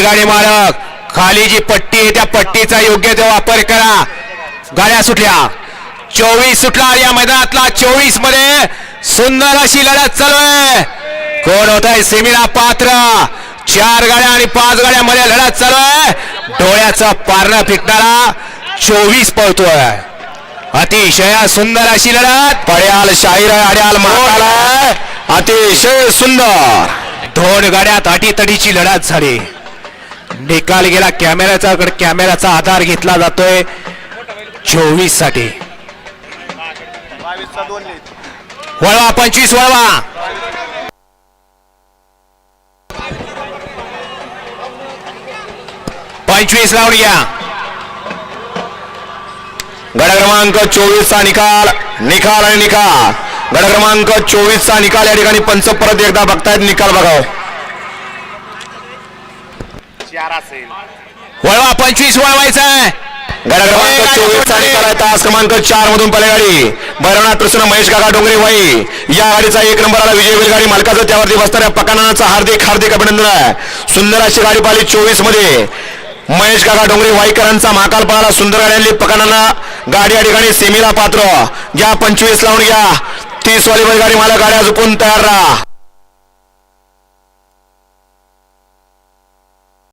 गाडी मालक खाली जी पट्टी आहे त्या पट्टीचा योग्य तो वापर करा. गाड्या सुटल्या. चोवीस सुटला या मैदानातला. चोवीसमध्ये सुंदर अशी लढत चालू आहे. कोण होत आहे सेमीला पात्र. चार गाड्या आणि पाच गाड्यामध्ये लढत चालू आहे. डोळ्याचा पारणं फिटणारा चोवीस पळतोय. अतिशय सुंदर अशी लढत. पड्याल शाहीर अड्याल महाकाल अतिशय सुंदर. दोन गाड्यात अटीतडीची लढत झाली. निकाल गेला. कॅमेऱ्याचा कडे कॅमेऱ्याचा आधार घेतला जातोय. चोवीससाठी वळवा पंचवीस वळवा. पंचवीस लावून घ्या. गड क्रमांक चोवीस चा निकाल निकाल आणि निकाल. गड क्रमांक चोवीस चा निकाल या ठिकाणी पंच परत एकदा बघतायत. निकाल बघाव. वळवा पंचवीस वळवायचा गड तास क्रमांक चार मधून पलेगाडी भैरवनाथ प्रसन्न महेश काका डोंगरे वाई. या गाडीचा एक नंबर आला विजय बैलगाडी मालकाचं त्यावरती बसणाऱ्या पकानाचं हार्दिक हार्दिक अभिनंदन आहे. सुंदर अशी गाडी पाहिली चोवीसमध्ये महेश काका डोंगरे वाईकरांचा महाकाल पळाला सुंदर गाड्यांनी पकानांना गाडी या ठिकाणी सेमीला पात्र. या पंचवीस लावून घ्या. तीस वाली बैलगाडी मला गाड्या झुपून तयार राहा.